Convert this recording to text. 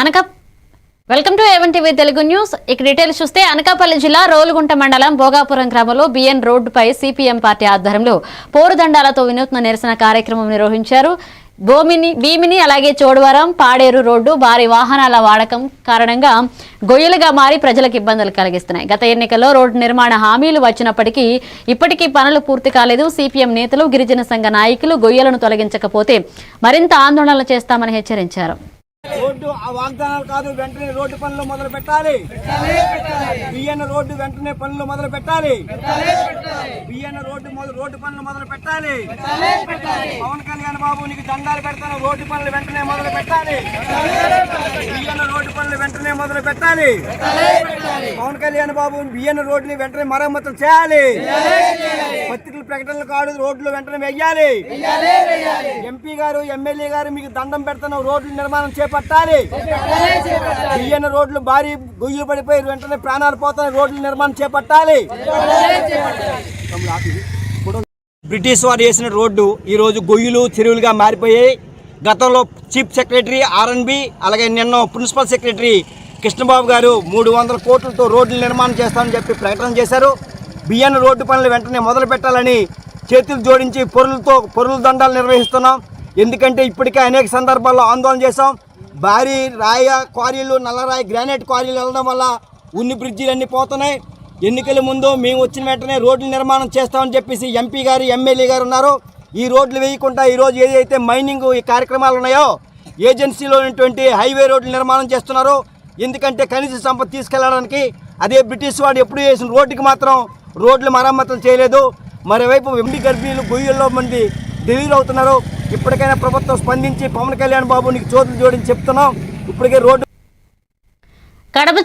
అనక welcome to A one TV Telugu news. ఇక details చూస్తే అనకాపల్లి జిల్లా రోలుగుంట మండలం భోగాపురం గ్రామంలో బిఎన్ రోడ్డుపై సిపిఎం పార్టీ ఆధ్వర్యంలో పోరుదండాలతో వినూత్న నిరసన కార్యక్రమం నిర్వహించారు. భూమిని భీమిని అలాగే చోడవరం పాడేరు రోడ్డు భారీ వాహనాల వాడకం కారణంగా గొయ్యలుగా మారి ప్రజలకు ఇబ్బందులు కలిగిస్తున్నాయి. గత ఎన్నికల్లో రోడ్డు నిర్మాణ హామీలు వచ్చినప్పటికీ ఇప్పటికీ పనులు పూర్తి కాలేదు. సిపిఎం నేతలు గిరిజన సంఘ నాయకులు గొయ్యలను తొలగించకపోతే మరింత ఆందోళనలు చేస్తామని హెచ్చరించారు. రోడ్డు ఆ వాగ్దానాలు కాదు వెంటనే రోడ్డు పనులు మొదలు పెట్టాలి. బియ్యన రోడ్డు వెంటనే పనులు మొదలు పెట్టాలి. బియ్యన రోడ్డు మొదలు రోడ్డు పనులు మొదలు పెట్టాలి. పవన్ కళ్యాణ్ బాబు నీకు దండాలు పెడతాను రోడ్డు పనులు వెంటనే మొదలు పెట్టాలి. బియ్యన రోడ్డు పనులు వెంటనే మొదలు పెట్టాలి. పవన్ కళ్యాణ్ బాబు బియ్యన రోడ్డుని వెంటనే మరమ్మతులు చేయాలి. పత్రికల ప్రకటనలు కాదు రోడ్లు వెంటనే వెయ్యాలి. ఎంపీ గారు ఎమ్మెల్యే గారు మీకు దండం పెడుతున్న రోడ్ల నిర్మాణం చేపట్టాలి. బియ్యన రోడ్లు భారీ గొయ్యి పడిపోయి వెంటనే ప్రాణాలు పోతున్న రోడ్ల నిర్మాణం చేపట్టాలి. బ్రిటిష్ వారు వేసిన రోడ్డు ఈరోజు గొయ్యిలు చెరువులుగా మారిపోయాయి. గతంలో చీఫ్ సెక్రటరీ ఆర్ఎన్బి అలాగే నిన్న ప్రిన్సిపల్ సెక్రటరీ కృష్ణబాబు గారు మూడు వందల కోట్లతో రోడ్ల నిర్మాణం చేస్తామని చెప్పి ప్రకటన చేశారు. బియ్యం రోడ్డు పనులు వెంటనే మొదలు పెట్టాలని చేతులు జోడించి పొరులతో పొరుల దండాలు నిర్వహిస్తున్నాం. ఎందుకంటే ఇప్పటికే అనేక సందర్భాల్లో ఆందోళన చేశాం. భారీ రాయ క్వారీలు నల్లరాయి గ్రానైట్ క్వారీలు వెళ్ళడం వల్ల ఉన్ని బ్రిడ్జీలు అన్నీ పోతున్నాయి. ఎన్నికల ముందు మేము వచ్చిన వెంటనే రోడ్లు నిర్మాణం చేస్తామని చెప్పేసి ఎంపీ గారు ఎమ్మెల్యే గారు ఉన్నారు. ఈ రోడ్లు వేయకుండా ఈరోజు ఏదైతే మైనింగ్ ఈ కార్యక్రమాలు ఉన్నాయో ఏజెన్సీలో ఉన్నటువంటి హైవే రోడ్లు నిర్మాణం చేస్తున్నారు. ఎందుకంటే కనీస సంపద తీసుకెళ్ళడానికి అదే బ్రిటిష్ వాడు ఎప్పుడు వేసిన రోడ్డుకి మాత్రం రోడ్లు మరమ్మతులు చేయలేదు. మరోవైపు వెండి గర్భిణీలు గొయ్యల్లో మంది డెలివరీ అవుతున్నారు ఇప్పటికైనా ప్రభుత్వం స్పందించి పవన్ కళ్యాణ్ బాబు నీకు చోట్లు జోడించి చెప్తున్నాం. ఇప్పటికే రోడ్డు కడప